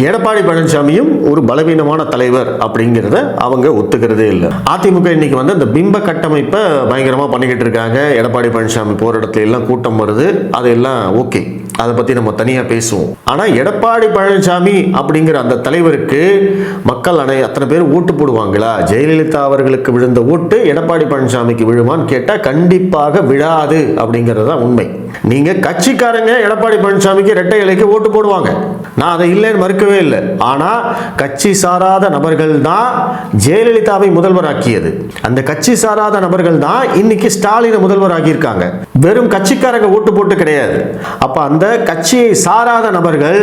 எடப்பாடி பழனிசாமியும் ஒரு பலவீனமான தலைவர் அப்படிங்கிறத அவங்க ஒத்துக்கிறதே இல்லை. அதிமுக இன்னைக்கு வந்து அந்த பிம்ப கட்டமைப்பை பயங்கரமாக பண்ணிக்கிட்டு இருக்காங்க. எடப்பாடி பழனிசாமி போகிற இடத்துல எல்லாம் கூட்டம் வருது. அதெல்லாம் ஓகே. அதை பற்றி நம்ம தனியாக பேசுவோம். ஆனால் எடப்பாடி பழனிசாமி அப்படிங்கிற அந்த தலைவருக்கு மக்கள் அனை அத்தனை பேர் ஓட்டு போடுவாங்களா? ஜெயலலிதா அவர்களுக்கு விழுந்த ஓட்டு எடப்பாடி பழனிசாமிக்கு விழுமான்னு கேட்டால் கண்டிப்பாக விழாது அப்படிங்கிறது தான் உண்மை. நீங்கள் கட்சிக்காரங்க எடப்பாடி பழனிசாமிக்கு இரட்டை இலைக்கு ஓட்டு போடுவாங்க. நான் அதை இல்லைன்னு மறுக்கவே இல்லை. ஆனால் கட்சி சாராத நபர்கள் தான் ஜெயலலிதாவை முதல்வராக்கியது. அந்த கட்சி சாராத நபர்கள் தான் இன்னைக்கு ஸ்டாலினை முதல்வராக்கியிருக்காங்க. வெறும் கட்சிக்காரங்க ஓட்டு போட்டு கிடையாது. அப்ப அந்த கட்சியை சாராத நபர்கள்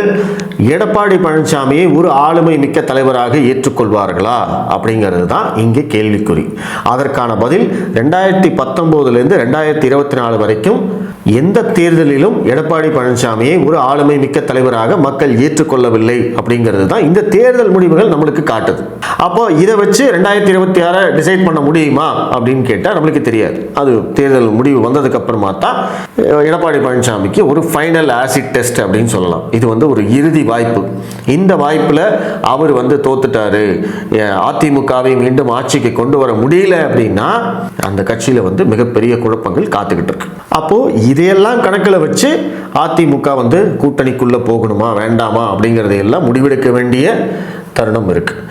எடப்பாடி பழனிசாமியை ஒரு ஆளுமை மிக்க தலைவராக ஏற்றுக்கொள்வார்களா? அப்படிங்கிறது தான் இங்கே கேள்விக்குறி. அதற்கான பதில் ரெண்டாயிரத்தி பத்தொன்பதுலேருந்து ரெண்டாயிரத்தி இருபத்தி நாலு வரைக்கும் எந்த தேர்தலிலும் எடப்பாடி பழனிசாமியை ஒரு ஆளுமை மிக்க தலைவராக மக்கள் ஏற்றுக்கொள்ளவில்லை அப்படிங்கிறது தான் இந்த தேர்தல் முடிவுகள் நம்மளுக்கு காட்டுது. அப்போ இதை வச்சு ரெண்டாயிரத்தி இருபத்தி ஆறை டிசைட் பண்ண முடியுமா அப்படின்னு கேட்டால் நம்மளுக்கு தெரியாது. அது தேர்தல் முடிவு வந்ததுக்கு அப்புறமா தான் எடப்பாடி பழனிசாமிக்கு ஒரு ஃபைனல் ஆசிட் டெஸ்ட் அப்படின்னு சொல்லலாம். இது வந்து ஒரு இறுதி வாய்ப்பு. இந்த வாய்ப்பில் அவர் வந்து தோத்துட்டாரு. அதிமுகவை மீண்டும் ஆட்சிக்கு கொண்டு வர முடியல அப்படின்னா அந்த கட்சியில் வந்து மிகப்பெரிய குழப்பங்கள் காத்துக்கிட்டு இருக்கு. அப்போது இதையெல்லாம் கணக்கில் வச்சு அதிமுக வந்து கூட்டணிக்குள்ளே போகணுமா வேண்டாமா அப்படிங்கிறதையெல்லாம் முடிவெடுக்க வேண்டிய தருணம் இருக்குது